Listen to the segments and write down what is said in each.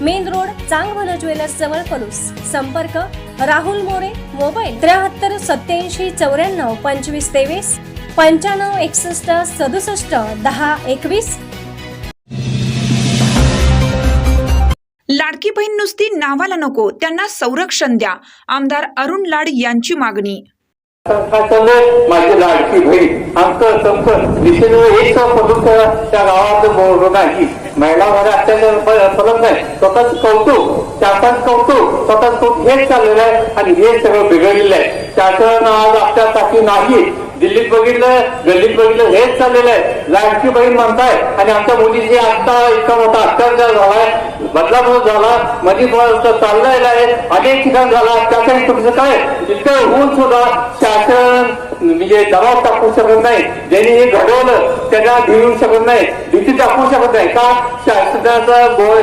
Main road Changbhal jewellers जवळ पलूस. संपर्क Rahul More mobile त्र्याहत्तर सत्याऐंशी चौऱ्याण्णव पंचवीस तेवीस पंच्याण्णव एकसष्ट सदुसष्ट दहा एकवीस. लाडकी बहीण नुसती नावाला नको त्यांना संरक्षण द्या. आमदार अरुण लाड यांची मागणी. माझी लाडकी बहीण आमचं संत दिशेने एक पदूक त्या गावात बोललो नाही. महिला मध्ये अत्याचार फरक नाही. स्वतःच कौतुक त्याचाच कौतुक स्वतःच कौतुक हेच चाललेलं आहे आणि हे सगळं बिघडलेलं आहे. त्याचं नाव आपल्यासाठी नाही. दिल्लीत बघितलं गल्लीत बघितलं हेच चाललेलं आहे. लाडकी बहीण म्हणताय आणि आमच्या मुलीची आता इतका मोठा अत्याचार झालाय बदलापूर झाला मध्ये चाललेला आहे अनेक ठिकाण झाला त्यासाठी तुमचं काय? इतकं होऊन सुद्धा शासन म्हणजे दबाव टाकू शकत नाही. ज्यांनी हे घडवलं त्यांना भिवू शकत नाही. भीती टाकू शकत नाही. का? शासनाचा बोल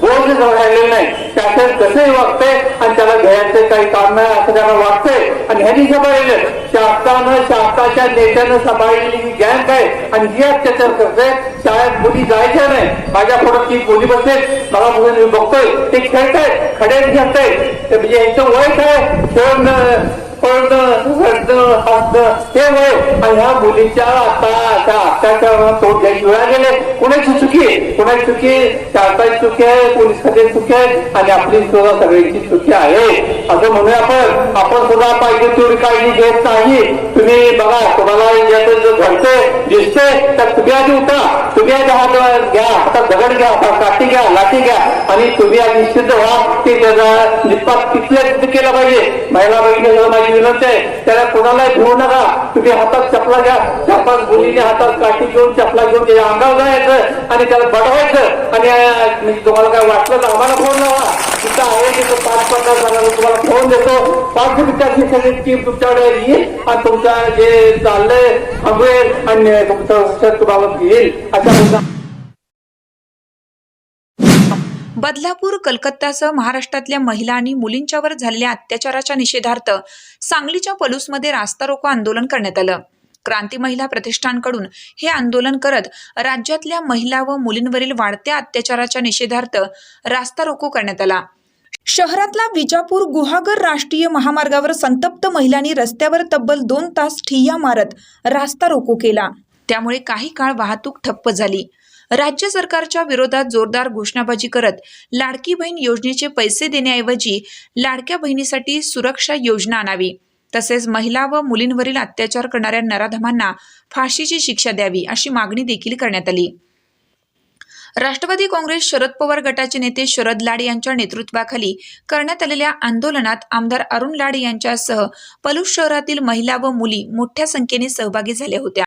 राहिलेला राहिलेलं नाही शासन कसंही वागतंय आणि त्याला घ्यायचं काही काम नाही असं त्याला वागतंय. आणि ह्यांनी सांभाळलेलं शासनानं शासनाच्या नेत्यानं सांभाळलेली ही गॅंग आहे आणि ही अत्याचार करते शाळेत मुली जायच्या नाही. माझ्या पुढे ती मुली बसते मला मुलं बघतोय. ते खेळतायत खड्यात घेताय म्हणजे यांचं वय काय? पळणं रडणं हसणं हे वय ह्या मुलीच्या आता आता अत्याचार तोंड घ्यायची वेळा गेले. कुणाची चुकी? कुणाची चुकी? आहे चुकी आहे पोलिसांची चुकी आहे आणि आपली सुद्धा सगळ्यांची चुकी आहे. असं म्हणूया आपण. आपण सुद्धा पाहिजे तेवढी काळजी घेत नाही. तुम्ही बघा तुम्हाला याचं जर घडते दिसते तर तुम्ही आधी उठा. तुम्ही आधी हात घ्या. हातात दगड घ्या हातात काठी घ्या लाठी घ्या. आणि तुम्ही आधी सिद्ध व्हा. की त्याचा निष्पात किती तिथे केला पाहिजे. महिला बहिणीला माझी विनंती आहे त्याला कोणालाही घेऊ नका. तुम्ही हातात चपला घ्या. चार पाच मुलीने हातात काठी घेऊन चपला घेऊन त्याच्या अंगावर जायचं आणि त्याला बडवायचं आणि म्हणजे तुम्हाला काय वाटलं तर आम्हाला फोन लावा तिथं आहे तिथं पाच पन्नास जणांना तुम्हाला फोन देतो. पाच मिनिटाची सगळी टीम तुमच्याकडे येईल आणि तुमचं जे चाललंय थांबवेल आणि तुमचं तुम्हाला येईल अशा बदलापूर कलकत्तासह महाराष्ट्रातल्या महिला आणि मुलींच्यावर झालेल्या अत्याचाराच्या निषेधार्थ सांगलीच्या पलूसमध्ये रास्ता रोको आंदोलन करण्यात आलं. क्रांती महिला प्रतिष्ठानकडून हे आंदोलन करत राज्यातल्या महिला व मुलींवरील वाढत्या अत्याचाराच्या निषेधार्थ रास्ता रोको करण्यात आला. शहरातला विजापूर गुहागर राष्ट्रीय महामार्गावर संतप्त महिलांनी रस्त्यावर तब्बल दोन तास ठिय्या मारत रास्ता रोको केला. त्यामुळे काही काळ वाहतूक ठप्प झाली. राज्य सरकारच्या विरोधात जोरदार घोषणाबाजी करत लाडकी बहीण योजनेचे पैसे देण्याऐवजी लाडक्या बहिणीसाठी सुरक्षा योजना आणावी. तसेच महिला व मुलींवरील अत्याचार करणाऱ्या नराधमांना फाशीची शिक्षा द्यावी अशी मागणी देखील करण्यात आली. राष्ट्रवादी काँग्रेस शरद पवार गटाचे नेते शरद लाड यांच्या नेतृत्वाखाली करण्यात आलेल्या आंदोलनात आमदार अरुण लाड यांच्यासह पलूस शहरातील महिला व मुली मोठ्या संख्येने सहभागी झाल्या होत्या.